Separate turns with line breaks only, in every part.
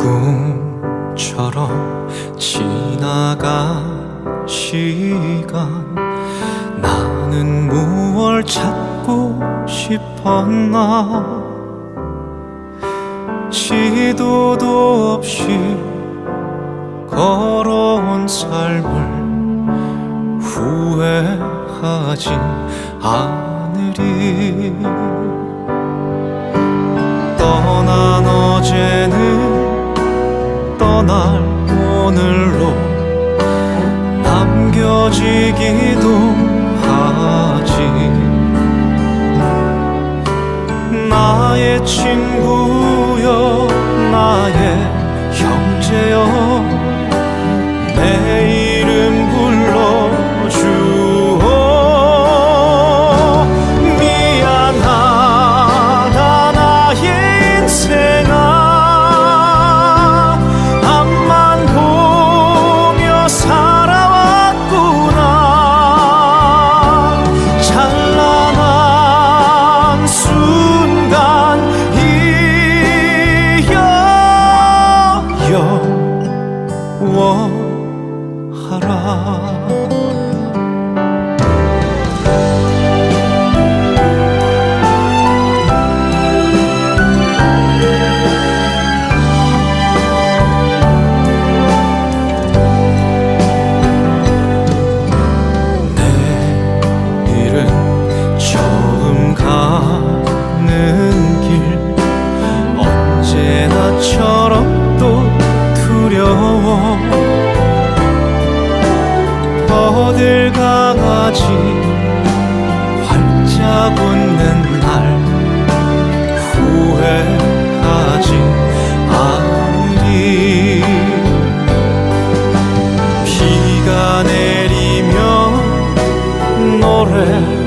꿈처럼 지나간 시간 나는 무얼 찾고 싶었나? 지도도 없이 걸어온 삶을 후회하진 않으리. 떠난 어제는 하지 나의 친구여 나의 형제여 언제 나처럼 또 두려워. 버딜 강아지? 활짝 웃는 날. 후회하지 않으리 비가 내리면 노래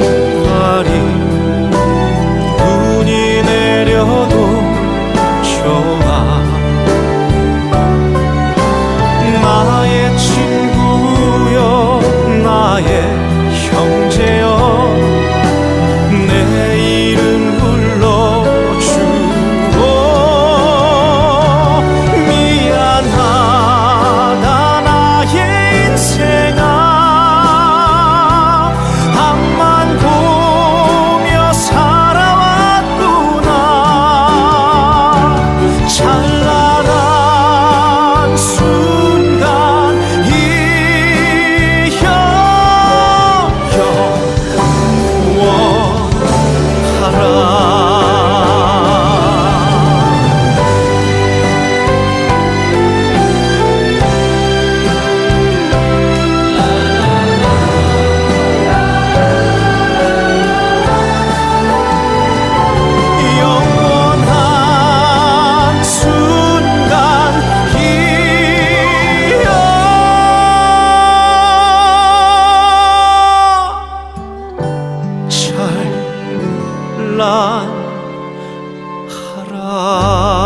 啊。